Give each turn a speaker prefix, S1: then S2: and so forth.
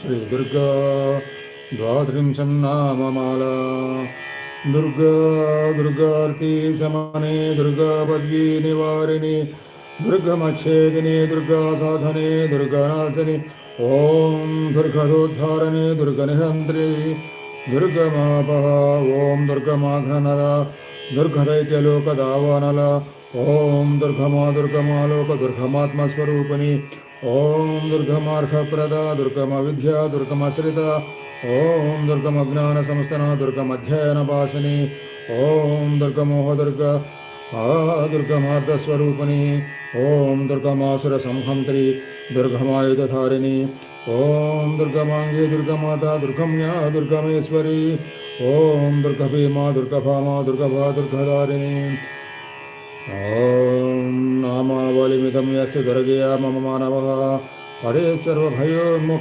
S1: श्रीदुर्गा द्वात्रिंशं नाममाला दुर्गा दुर्गार्ति शमने दुर्गा पद्वी निवारिणि दुर्गमच्छेदिने दुर्गा साधने दुर्गानाशिनि ॐ दुर्गदोद्धारणे दुर्गनिहन्त्रे दुर्गमापः ॐ दुर्गमाघ्ननद दुर्गदैत्यलोकदावानल ॐ दुर्गमा दुर्गमा लोक दुर्गमात्मस्वरूपिणि ॐ दुर्गमार्घप्रदा दुर्गमविद्या दुर्गमश्रिता ॐ दुर्गमज्ञानसंस्थना दुर्गमध्ययनभासिनि ॐ दुर्गमोह दुर्ग दुर्गमार्धस्वरूपिणि ॐ दुर्गमासुरसंहन्त्रि दुर्गमायुधधारिणि ॐ दुर्गमाङ्गे दुर्गमाता, दुर्गम्या दुर्गमेश्वरी ॐ दुर्गभीमा दुर्गभामा दुर्गभा दुर्गधारिणी ॐ नामावलिमिदं यस्तु दुर्गया मम मानवः। हरे सर्वभयोन्मुक्